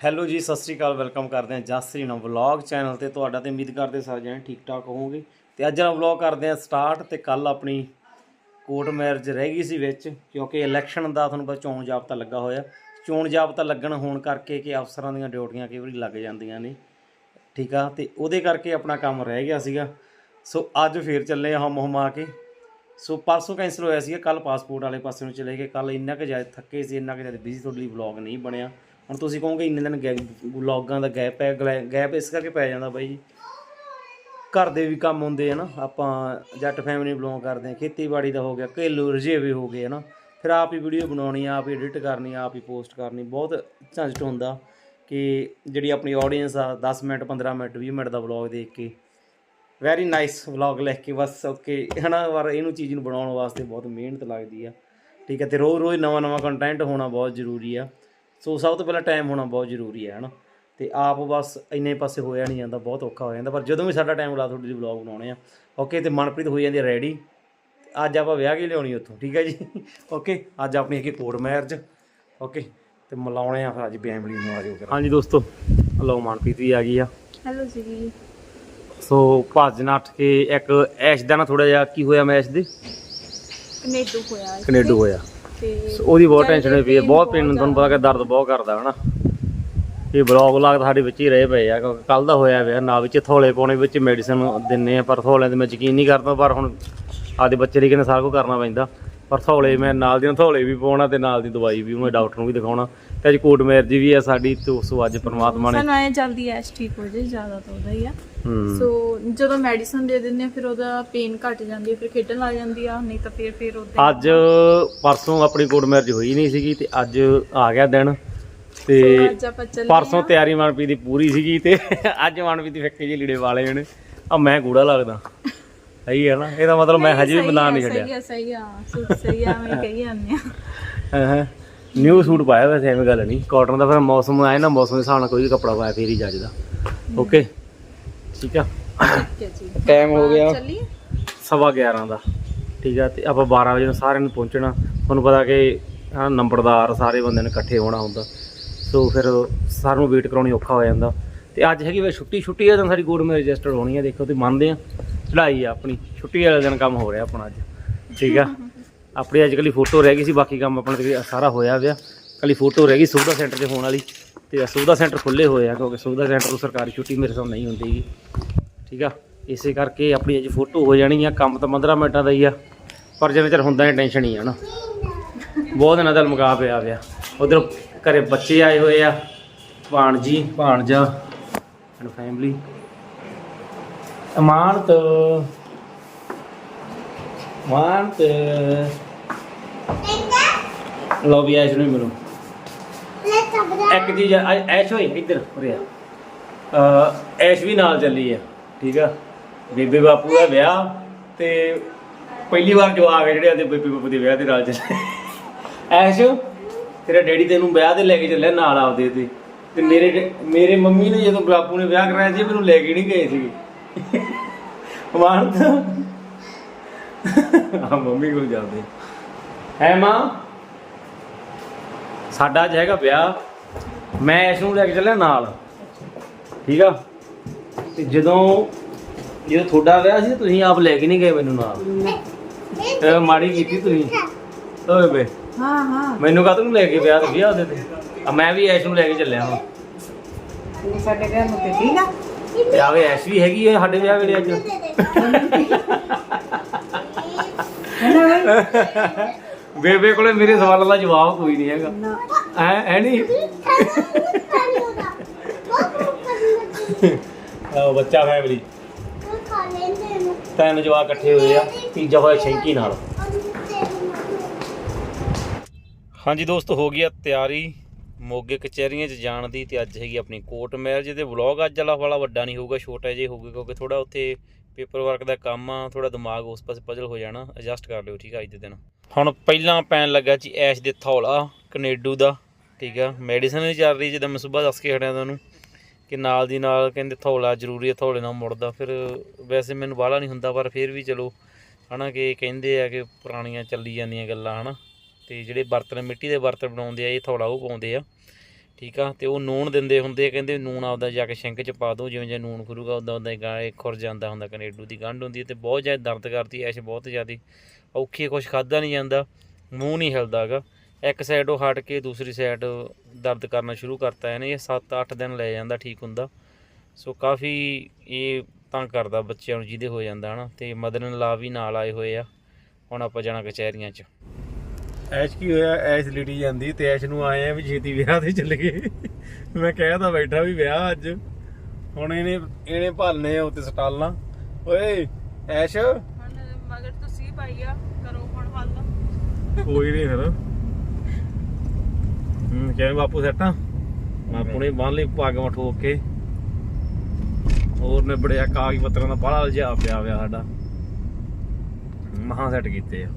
Hello ਜੀ, ਸਤਿ ਸ੍ਰੀ ਅਕਾਲ, welcome ਕਰਦੇ ਹਾਂ ਜਸਰੀ ਨਾ ਵਲੌਗ ਚੈਨਲ ਤੇ। ਤੁਹਾਡਾ ਤੇ ਉਮੀਦ ਕਰਦੇ ਸਾਰੇ ਜਣੇ ਠੀਕ ਠਾਕ ਹੋਵੋਗੇ। ਤੇ ਅੱਜ ਦਾ ਵਲੌਗ ਕਰਦੇ ਹਾਂ ਸਟਾਰਟ ਤੇ ਕੱਲ ਆਪਣੀ ਕੋਰਟ ਮੈਰਿਜ ਰਹਿ ਗਈ ਸੀ ਵਿੱਚ, ਕਿਉਂਕਿ ਇਲੈਕਸ਼ਨ ਦਾ ਤੁਹਾਨੂੰ ਪਤਾ ਚੋਣ ਜਾਬਤਾ ਲੱਗਾ ਹੋਇਆ। ਚੋਣ ਜਾਬਤਾ ਲੱਗਣ ਹੋਣ ਕਰਕੇ ਕਿ ਅਫਸਰਾਂ ਦੀਆਂ ਡਿਊਟੀਆਂ ਕਈ ਵਾਰੀ ਲੱਗ ਜਾਂਦੀਆਂ ਨੇ। ਠੀਕ ਆ, ਤੇ ਉਹਦੇ ਕਰਕੇ ਆਪਣਾ ਕੰਮ ਰਹਿ ਗਿਆ ਸੀਗਾ। ਸੋ ਅੱਜ ਫੇਰ ਚੱਲੇ ਆ ਹਮ ਹਮਾ ਕੇ। ਸੋ ਪਰਸੋਂ ਕੈਂਸਲ ਹੋਇਆ ਸੀਗਾ ਕੱਲ ਪਾਸਪੋਰਟ ਵਾਲੇ ਪਾਸੇ ਨੂੰ ਚਲੇ ਗਏ। ਕੱਲ ਇੰਨਾ ਕੁ ਜ਼ਿਆਦਾ ਥੱਕੇ ਸੀ, ਇੰਨਾ ਕੁ ਜ਼ਿਆਦਾ ਬਿਜ਼ੀ ਤੁਹਾਡੇ ਲਈ ਵਲੌਗ ਨਹੀਂ ਬਣਿਆ। ਹੁਣ ਤੁਸੀਂ ਕਹੋਗੇ ਇੰਨੇ ਦਿਨ ਗੈ ਵਲੌਗਾਂ ਦਾ ਗੈਪ ਹੈ, ਗਲੈ ਗੈਪ ਇਸ ਕਰਕੇ ਪੈ ਜਾਂਦਾ ਬਾਈ। ਜੀ ਘਰ ਦੇ ਵੀ ਕੰਮ ਹੁੰਦੇ ਆ ਨਾ, ਆਪਾਂ ਜੱਟ ਫੈਮਿਲੀ ਬਿਲੋਂਗ ਕਰਦੇ ਹਾਂ ਖੇਤੀਬਾੜੀ ਦਾ ਹੋ ਗਿਆ ਘਰੇਲੂ ਰੁਝੇਵੇ ਹੋ ਗਏ ਨਾ। ਫਿਰ ਆਪ ਹੀ ਵੀਡੀਓ ਬਣਾਉਣੀ, ਆਪ ਹੀ ਐਡਿਟ ਕਰਨੀ, ਆਪ ਹੀ ਪੋਸਟ ਕਰਨੀ, ਬਹੁਤ ਝੰਜਟ ਹੁੰਦਾ ਕਿ ਜਿਹੜੀ ਆਪਣੀ ਆਡੀਅנס ਆ 10 ਮਿੰਟ 15 ਮਿੰਟ 20 ਮਿੰਟ ਦਾ ਵਲੌਗ ਦੇਖ ਕੇ। ਵੈਰੀ ਨਾਈਸ ਵਲੌਗ ਲਿਖ ਕੇ ਬਸ, ਓਕੇ, ਹਨਾ, ਪਰ ਇਹਨੂੰ ਚੀਜ਼ ਨੂੰ ਬਣਾਉਣ ਵਾਸਤੇ ਬਹੁਤ ਮਿਹਨਤ ਲੱਗਦੀ ਆ। ਠੀਕ ਹੈ ਤੇ ਰੋਜ਼ ਰੋਜ਼ ਨਵਾਂ ਨਵਾਂ ਕੰਟੈਂਟ ਹੋਣਾ ਬਹੁਤ ਜ਼ਰੂਰੀ ਆ। ਸੋ ਸਭ ਤੋਂ ਪਹਿਲਾਂ ਟਾਈਮ ਹੋਣਾ ਬਹੁਤ ਜ਼ਰੂਰੀ ਹੈ ਹਨਾ? ਤੇ ਆਪ ਬਸ ਇੰਨੇ ਪਾਸੇ ਹੋਇਆ ਨਹੀਂ ਜਾਂਦਾ ਬਹੁਤ ਔਖਾ ਹੋ ਜਾਂਦਾ ਪਰ ਜਦੋਂ ਵੀ ਸਾਡਾ ਟਾਈਮ ਲਾ ਤੁਹਾਡੇ ਲਈ ਵਲੌਗ ਬਣਾਉਣੇ ਆ ਓਕੇ ਤੇ ਮਨਪ੍ਰੀਤ ਹੋ ਜਾਂਦੀ ਰੈਡੀ ਅੱਜ ਆਪਾਂ ਵਿਆਹ ਕੇ ਲਿਆਉਣੀ ਉੱਥੋਂ ਠੀਕ ਹੈ ਜੀ? ਓਕੇ ਅੱਜ ਆਪਣੀ ਹੈਗੀ ਕੋਰਟ ਮੈਰਿਜ ਓਕੇ ਤੇ ਮਿਲਾਉਣੇ ਆ ਫਿਰ ਅੱਜ ਫੈਮਿਲੀ ਨੂੰ ਆ ਜਾਓ ਹਾਂਜੀ ਦੋਸਤੋ ਲਓ ਮਨਪ੍ਰੀਤ ਵੀ ਆ ਗਈ ਆ। ਹੈਲੋ ਜੀ। ਸੋ ਭੱਜ ਨੱਠ ਕੇ ਇੱਕ ਐਸ਼ ਦਾ ਨਾ ਥੋੜਾ ਜਿਹਾ ਕੀ ਹੋਇਆ ਮੈਚ ਦੇ? ਕਨੇਡੂ ਹੋਇਆ। ਕਨੇਡੂ ਹੋਇਆ। ਸੋ ਉਹਦੀ ਬਹੁਤ ਟੈਨਸ਼ਨ ਹੋਈ ਪਈ ਹੈ ਬਹੁਤ ਪੇਨ ਤੁਹਾਨੂੰ ਪਤਾ ਕਿ ਦਰਦ ਬਹੁਤ ਕਰਦਾ ਹਨਾ। ਇਹ ਬਲੌਗ ਲੱਗਦਾ ਸਾਡੇ ਵਿੱਚ ਹੀ ਰਹੇ ਪਏ ਆ ਕਿਉਂਕਿ ਕੱਲ ਦਾ ਹੋਇਆ ਪਿਆ ਨਾ ਵਿੱਚ ਥੋਲੇ ਪਾਉਣੇ ਵਿੱਚ ਮੈਡੀਸਨ ਦਿੰਨੇ ਆ ਪਰ ਥੋਲਿਆਂ ਤੇ ਮੈਂ ਯਕੀਨ ਨਹੀਂ ਕਰਦਾ ਪਰ ਹੁਣ ਆਦੇ ਬੱਚੇ ਲਈ ਕਹਿੰਦੇ ਸਾਰਾ ਕੁਝ ਕਰਨਾ ਪੈਂਦਾ। ਪਰ ਥੋਲੇ ਮੈਂ ਨਾਲ ਦੀਆਂ ਥੋਲੇ ਵੀ ਪਾਉਣਾ ਤੇ ਨਾਲ ਦੀ ਦਵਾਈ ਵੀ ਮੈਂ ਡਾਕਟਰ ਨੂੰ ਵੀ ਦਿਖਾਉਣਾ। ਤੇ ਅੱਜ ਕੋਟ ਮੈਰਜ ਵੀ ਆ ਸਾਡੀ ਤੇ ਸੋ ਅੱਜ ਪ੍ਰਮਾਤਮਾ ਨੇ ਸਾਨੂੰ ਐ ਜਲਦੀ ਐਸ਼ ਠੀਕ ਹੋ ਜਾਏ ਜ਼ਿਆਦਾ ਤਾਂ ਉਹਦਾ ਹੀ ਆ। ਸੋ ਜਦੋਂ ਮੈਡੀਸਨ ਦੇ ਦਿੰਦੇ ਆ ਫਿਰ ਉਹਦਾ ਪੇਨ ਘਟ ਜਾਂਦੀ ਹੈ ਫਿਰ ਖੇਡਣ ਲੱਗ ਜਾਂਦੀ ਆ ਨਹੀਂ ਤਾਂ ਫਿਰ ਫਿਰ ਉਹਦਾ ਅੱਜ ਪਰਸੋਂ ਆਪਣੀ ਕੋਟ ਮੈਰਜ ਹੋਈ ਨਹੀਂ ਸੀਗੀ ਤੇ ਅੱਜ ਆ ਗਿਆ ਦਿਨ। ਤੇ ਅੱਜ ਆਪਾਂ ਚੱਲੇ ਪਰਸੋਂ ਤਿਆਰੀ ਮਨਪ੍ਰੀਤ ਦੀ ਪੂਰੀ ਸੀਗੀ ਤੇ ਅੱਜ ਮਨਪ੍ਰੀਤ ਦੀ ਫਿੱਕੇ ਜਿਹੇ ਲੀੜੇ ਵਾਲੇ ਨੇ। ਆ ਮੈਂ ਗੂੜਾ ਲੱਗਦਾ। ਸਹੀ ਹੈ ਨਾ ਇਹਦਾ ਮਤਲਬ ਮੈਂ ਹਜੇ ਵੀ ਬਣਾ ਨਹੀਂ ਛੱਡਿਆ ਸਹੀ ਆ ਸਹੀ ਆ ਸੂਟ ਸਹੀ ਆ ਮੈਂ ਕਹੀ ਜਾਂਦੇ ਆ। ਹਾਂ ਨਿਊ ਸੂਟ ਪਾਇਆ ਵੈਸੇ ਐਵੇਂ ਗੱਲ ਨਹੀਂ। ਕਾਟਨ ਦਾ ਫਿਰ ਮੌਸਮ ਆਇਆ ਨਾ ਮੌਸਮ ਦੇ ਹਿਸਾਬ ਨਾਲ ਕੋਈ ਵੀ ਕੱਪੜਾ ਪਾਇਆ ਫੇਰ ਹੀ ਜੱਜਦਾ ਓਕੇ ਠੀਕ ਆ? ਠੀਕ ਹੈ ਜੀ। ਟਾਈਮ ਹੋ ਗਿਆ। ਚੱਲੀਏ। ਸਵਾ 11 ਦਾ। ਠੀਕ ਆ ਤੇ ਆਪਾਂ 12 ਵਜੇ ਨੂੰ ਸਾਰਿਆਂ ਨੂੰ ਪਹੁੰਚਣਾ। ਤੁਹਾਨੂੰ ਪਤਾ ਕਿ ਆਹ ਨੰਬਰਦਾਰ ਸਾਰੇ ਬੰਦੇ ਨੇ ਇਕੱਠੇ ਹੋਣਾ ਹੁੰਦਾ। ਸੋ ਫਿਰ ਸਾਰਿਆਂ ਨੂੰ ਵੇਟ ਕਰਾਉਣੀ ਔਖਾ ਹੋ ਜਾਂਦਾ। ਤੇ ਅੱਜ ਹੈਗੀ ਵੇ ਛੁੱਟੀ। ਛੁੱਟੀ ਆ ਤਾਂ ਸਾਡੀ ਗੋਡ ਮੇ ਰਜਿਸਟਰਡ ਹੋਣੀ ਆ ਦੇਖੋ ਤੇ ਮੰਨਦੇ ਆ। ਚੜਾਈ ਆ ਆਪਣੀ, ਛੁੱਟੀ ਵਾਲੇ ਦਿਨ ਕੰਮ ਹੋ ਰਿਹਾ ਆਪਣਾ ਅੱਜ, ਠੀਕ ਆ? ਆਪਣੀ ਅੱਜ ਕੱਲੀ ਫੋਟੋ ਰਹਿ ਗਈ ਸੀ, ਬਾਕੀ ਕੰਮ ਆਪਣਾ ਤੇ ਸਾਰਾ ਹੋਇਆ ਵਿਆ ਕੱਲੀ ਫੋਟੋ ਰਹਿ ਗਈ ਸੁਵਿਧਾ ਸੈਂਟਰ 'ਚ ਹੋਣ ਵਾਲੀ ਤੇ ਸੁਵਿਧਾ ਸੈਂਟਰ ਖੁੱਲੇ ਹੋਏ ਆ, ਕਿਉਂਕਿ ਸੁਵਿਧਾ ਸੈਂਟਰ ਤੋਂ ਸਰਕਾਰੀ ਛੁੱਟੀ ਮੇਰੇ ਸਾਹਮਣੇ ਨਹੀਂ ਹੁੰਦੀ ਗੀ, ਠੀਕ ਆ? ਇਸੇ ਕਰਕੇ ਆਪਣੀ ਅੱਜ ਫੋਟੋ ਹੋ ਜਾਣੀ ਆ, ਕੰਮ ਤਾਂ 15 ਮਿੰਟਾਂ ਦਾ ਹੀ ਆ, ਪਰ ਜਿਵੇਂ ਚਿਰ ਹੁੰਦਾ ਨਹੀਂ ਟੈਨਸ਼ਨ ਹੀ ਆ ਨਾ। ਬਹੁਤ ਦਿਨਾਂ ਦਾ ਲਮਕਾ ਪਿਆ ਪਿਆ। ਉਧਰ ਘਰੇ ਬੱਚੇ ਆਏ ਹੋਏ ਆ, ਭਾਣਜੀ, ਭਾਣਜਾ ਐਂਡ ਫੈਮਿਲੀ ਅਮਾਨਤ ਮਾਨਤ। ਲਓ ਵੀ ਐਸ਼ ਨੂੰ ਮਿਲੋ। ਇੱਕ ਚੀਜ਼ ਐਸ਼ ਹੋਈ, ਇੱਧਰ, ਉਰੇ ਆ। ਐਸ਼ ਵੀ ਨਾਲ ਚੱਲੀ ਆ, ਠੀਕ ਆ? ਬੇਬੇ ਬਾਪੂ ਦਾ ਵਿਆਹ ਤੇ ਪਹਿਲੀ ਵਾਰ ਜਵਾਬ ਆ ਜਿਹੜੇ ਆਦੇ ਬੇਬੇ ਬਾਪੂ ਦੇ ਵਿਆਹ ਦੇ ਨਾਲ ਚੱਲੇ। ਐਸ਼, ਤੇਰਾ ਡੈਡੀ ਤੈਨੂੰ ਵਿਆਹ ਤੇ ਲੈ ਕੇ ਚੱਲਿਆ ਨਾਲ ਆਪਦੇ ਤੇ। ਤੇ ਮੇਰੇ ਮੇਰੇ ਮੰਮੀ ਨੇ ਜਦੋਂ ਬਾਪੂ ਨੇ ਵਿਆਹ ਕਰਾਇਆ ਸੀ, ਮੈਨੂੰ ਲੈ ਕੇ ਨਹੀਂ ਗਏ ਸੀਗੇ। ਮਾਨ ਤਾਂ ਆ ਮੰਮੀ ਕੋਲ ਜਾਂਦੇ। ਹੈ ਮਾਂ। ਸਾਡਾ ਅੱਜ ਹੈਗਾ ਵਿਆਹ। ਮੈਂ ਇਸ ਨੂੰ ਲੈ ਕੇ ਚੱਲਿਆ ਨਾਲ। ਠੀਕ ਆ? ਤੇ ਜਦੋਂ ਜਦੋਂ ਤੁਹਾਡਾ ਵਿਆਹ ਸੀ ਤੁਸੀਂ ਆਪ ਲੈ ਕੇ ਨਹੀਂ ਗਏ ਮੈਨੂੰ ਨਾਲ। ਤੇ ਮਾੜੀ ਕੀਤੀ ਤੁਸੀਂ। ਓਏ ਬੇ ਹਾਂ ਹਾਂ। ਮੈਨੂੰ ਕਾਹਤੋਂ ਨੀ ਲੈ ਕੇ ਵਿਆਹ ਤੇ? ਵਿਆਹ ਉਹਦੇ ਤੇ। ਆ ਮੈਂ ਵੀ ਐਸ਼ ਨੂੰ ਲੈ ਕੇ ਚੱਲਿਆ ਹੁਣ ਸਾਡੇ ਘਰ ਨੂੰ ਤੇ ਠੀਕ ਆ। ਤੇ ਆਵੇ ਐਸ਼ ਵੀ ਹੈਗੀ ਹੈ ਸਾਡੇ ਵਿਆਹ ਵੇਲੇ ਅੱਜ। ਬੇਬੇ ਕੋਲੇ ਮੇਰੇ ਸਵਾਲਾਂ ਦਾ ਜਵਾਬ ਕੋਈ ਨਹੀਂ ਹੈਗਾ। ਹੈ ਹੈ ਨਹੀਂ? ਆਹ ਬੱਚਾ ਫੈਮਿਲੀ ਤਿੰਨ ਜਵਾਕ ਇਕੱਠੇ ਹੋਏ ਆ ਤੀਜਾ ਹੋਇਆ ਸ਼ੈਂਕੀ ਨਾਲ। ਹਾਂਜੀ ਦੋਸਤੋ ਹੋ ਗਈ ਆ ਤਿਆਰੀ। ਮੋਗੇ ਕਚਹਿਰੀਆਂ 'ਚ ਜਾਣ ਦੀ ਤੇ ਅੱਜ ਹੈਗੀ ਆਪਣੀ ਕੋਰਟ ਮੈਰਿਜ ਦੇ ਵਲੌਗ ਅੱਜ ਵਾਲਾ ਵਾਲਾ ਵੱਡਾ ਨਹੀਂ ਹੋਊਗਾ, ਛੋਟਾ ਜਿਹਾ ਹੋਊਗਾ, ਕਿਉਂਕਿ ਥੋੜਾ ਉੱਥੇ ਪੇਪਰ ਵਰਕ ਦਾ ਕੰਮ ਆ ਥੋੜਾ ਦਿਮਾਗ ਉਸ ਪਾਸੇ ਪਜ਼ਲ ਹੋ ਜਾਣਾ ਐਡਜਸਟ ਕਰ ਲਿਓ, ਠੀਕ ਆ, ਅੱਜ ਦੇ ਦਿਨ। ਹੁਣ ਪਹਿਲਾਂ ਪੈਣ ਲੱਗਾ ਜੀ ਐਸ਼ ਦੇ ਥੌਲਾ, ਕਨੇਡੂ ਦਾ, ਠੀਕ ਆ ਮੈਡੀਸਨ ਵੀ ਚੱਲ ਰਹੀ, ਜਿੱਦਾਂ ਮੈਂ ਸਵੇਰ ਦੱਸ ਕੇ ਹਟਿਆ ਤੁਹਾਨੂੰ, ਕਿ ਨਾਲ ਦੀ ਨਾਲ ਕਹਿੰਦੇ ਥੌਲਾ ਜ਼ਰੂਰੀ ਹੈ ਥੌਲੇ ਨਾਲ ਮੁੜਦਾ, ਫਿਰ ਵੈਸੇ ਮੈਨੂੰ ਬਾਹਲਾ ਨਹੀਂ ਹੁੰਦਾ, ਪਰ ਫਿਰ ਵੀ ਚਲੋ, ਹਨਾ, ਕਿ ਕਹਿੰਦੇ ਆ ਕਿ ਪੁਰਾਣੀਆਂ ਚੱਲੀ ਜਾਂਦੀਆਂ ਗੱਲਾਂ, ਹਨਾ। ਤੇ ਜਿਹੜੇ ਬਰਤਨ ਮਿੱਟੀ ਦੇ ਬਰਤਨ ਬਣਾਉਂਦੇ ਆ ਇਹ ਥੌਲਾ ਉਹ ਪਾਉਂਦੇ ਆ। ਠੀਕ ਆ? ਤੇ ਉਹ ਨੂਣ ਦਿੰਦੇ ਹੁੰਦੇ ਆ, ਕਹਿੰਦੇ ਨੂਣ ਆਪਦਾ ਜਾ ਕੇ ਸ਼ਿੰਕ ਚ ਪਾ ਦਿਓ ਜਿਵੇਂ ਜਿਵੇਂ ਨੂਣ ਖੁਰੂਗਾ ਉਦਾਂ ਉਦਾਂ ਹੀ ਗਾਲੇ ਖੁਰ ਜਾਂਦਾ ਹੁੰਦਾ ਕਨੇਡੂ ਦੀ ਗੰਢ ਹੁੰਦੀ ਹੈ ਤੇ ਬਹੁਤ ਜ਼ਿਆਦਾ ਦਰਦ ਕਰਦੀ ਐ ਐਸ਼ ਬਹੁਤ ਜ਼ਿਆਦਾ। ਔਖੀ ਕੁਛ ਖਾਦਾ ਨਹੀਂ ਜਾਂਦਾ ਮੂੰਹ ਨਹੀਂ ਹਿਲਦਾਗਾ ਇੱਕ ਸਾਈਡ ਉਹ ਹਟ ਕੇ ਦੂਸਰੀ ਸਾਈਡ ਦਰਦ ਕਰਨਾ ਸ਼ੁਰੂ ਕਰਤਾ ਇਹਨੇ ਇਹ 7-8 ਦਿਨ ਲੈ ਜਾਂਦਾ ਠੀਕ ਹੁੰਦਾ। ਸੋ ਕਾਫੀ ਇਹ ਤੰਗ ਕਰਦਾ ਬੱਚਿਆਂ ਨੂੰ ਜਿਹਦੇ ਹੋ ਜਾਂਦਾ ਹਨਾ ਤੇ ਮਦਨ ਲਾ ਵੀ ਨਾਲ ਆਏ ਹੋਏ ਆ ਹੁਣ ਆਪਾਂ ਜਾਣਾ ਕਚਹਿਰੀਆਂ 'ਚ। ਐਸ਼ ਕੀ ਹੋਇਆ? ਐਸ਼ ਲਿਟੀ ਜਾਂਦੀ ਤੇ ਐਸ਼ ਨੂੰ ਆਏ ਆ ਵੀ ਛੇਤੀ ਵਿਆਹ ਤੇ ਚੱਲ ਗਏ। ਮੈਂ ਕਹਿ ਤਾਂ ਬੈਠਾ ਵੀ ਵਿਆਹ ਅੱਜ। ਹੁਣ ਇਹਨੇ ਇਹਨੇ ਭਾਲਨੇ ਆ ਉੱਤੇ ਸਟਾਲਾਂ। ਓਏ ਐਸ਼। ਹੁਣ ਮਗਰ ਤੁਸੀਂ ਪਾਈ ਆ ਕਰੋ ਹੁਣ ਵੱਲ ਕੋਈ ਨਹੀਂ ਫਿਰ। ਹੂੰ ਕਿਵੇਂ ਬਾਪੂ ਸੈਟਾਂ ਬਾਪੂ ਨੇ ਬੰਨ ਲਈ ਪੱਗ ਮਾ ਠੋਕ ਕੇ। ਹੋਰ ਨੇ ਬੜਿਆ ਕਾਗਜ਼ ਪੱਤਰਾਂ ਦਾ ਬਾਹਲਾ ਲਜਾ ਪਿਆ ਵਿਆ ਸਾਡਾ। ਮਹਾਂ ਸੈੱਟ ਕੀਤੇ ਆ।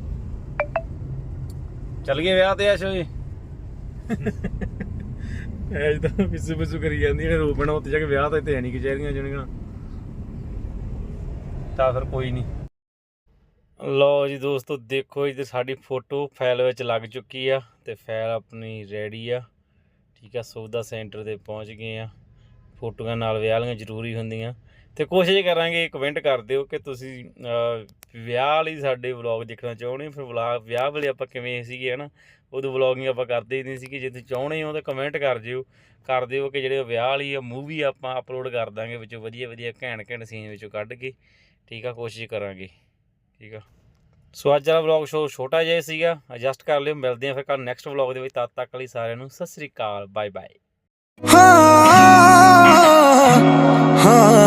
ਚੱਲ ਗਏ ਵਿਆਹ ਤੇ ਐਸ਼ ਓਏ ਐਜ ਤਾਂ ਪਿੱਛੇ ਪਿੱਛੇ ਕਰੀ ਜਾਂਦੀ ਨੇ ਰੋਪਣਾ ਉੱਤੇ ਜਾ ਕੇ ਵਿਆਹ ਤੇ ਤੇ ਨਹੀਂ ਕਚਹਿਰੀਆਂ ਜਣੀਆਂ ਤਾਂ ਫਿਰ ਕੋਈ ਨਹੀਂ। ਲਓ ਜੀ ਦੋਸਤੋ, ਦੇਖੋ ਜੀ ਤੇ ਸਾਡੀ ਫੋਟੋ ਫਾਈਲ ਵਿੱਚ ਲੱਗ ਚੁੱਕੀ ਆ ਤੇ ਫਾਈਲ ਆਪਣੀ ਰੈਡੀ ਆ। ਠੀਕ ਆ, ਸੌਦਾ ਸੈਂਟਰ ਤੇ ਪਹੁੰਚ ਗਏ ਆ। ਫੋਟੋਆਂ ਨਾਲ ਵਿਆਹ ਵਾਲੀਆਂ ਜ਼ਰੂਰੀ ਹੁੰਦੀਆਂ। ਤੇ ਕੋਸ਼ਿਸ਼ ਕਰਾਂਗੇ ਕਮੈਂਟ ਕਰ ਦਿਓ ਕਿ ਤੁਸੀਂ ਵਿਆਹ ਲਈ ਸਾਡੇ ਵਲੌਗ ਦੇਖਣਾ ਚਾਹੁੰਦੇ ਫਿਰ ਵਲੌਗ, ਵਿਆਹ ਵੇਲੇ ਆਪਾਂ ਕਿਵੇਂ ਸੀਗੇ, ਹਨਾ? ਉਦੋਂ ਵਲੌਗਿੰਗ ਆਪਾਂ ਕਰਦੇ ਹੀ ਨਹੀਂ ਸੀਗੇ ਕਿ ਜੇ ਤੁਸੀਂ ਚਾਹੁੰਦੇ ਹੋ ਤਾਂ ਕਮੈਂਟ ਕਰ ਜਿਓ ਕਰ ਦਿਓ ਕਿ ਜਿਹੜੇ ਵਿਆਹ ਵਾਲੀ ਆ ਮੂਵੀ ਆਪਾਂ ਅਪਲੋਡ ਕਰ ਦਾਂਗੇ ਵਿੱਚੋਂ ਵਧੀਆ ਵਧੀਆ ਘੈਂਟ ਘੈਂਟ ਸੀਨ ਵਿੱਚੋਂ ਕੱਢ ਕੇ, ਠੀਕ ਆ? ਕੋਸ਼ਿਸ਼ ਕਰਾਂਗੇ, ਠੀਕ ਆ? ਸੋ ਅੱਜ ਵਾਲਾ ਵਲੌਗ ਸ਼ੋ ਛੋਟਾ ਜਿਹਾ ਸੀਗਾ ਐਡਜਸਟ ਕਰ ਲਿਓ, ਮਿਲਦੇ ਆ ਫਿਰ ਕੱਲ ਨੈਕਸਟ ਵਲੌਗ ਦੇ ਵਿੱਚ, ਤਦ ਤੱਕ ਲਈ ਸਾਰਿਆਂ ਨੂੰ ਸਤਿ ਸ੍ਰੀ ਅਕਾਲ ਬਾਏ ਬਾਏ ਹਾਂ ਹਾਂ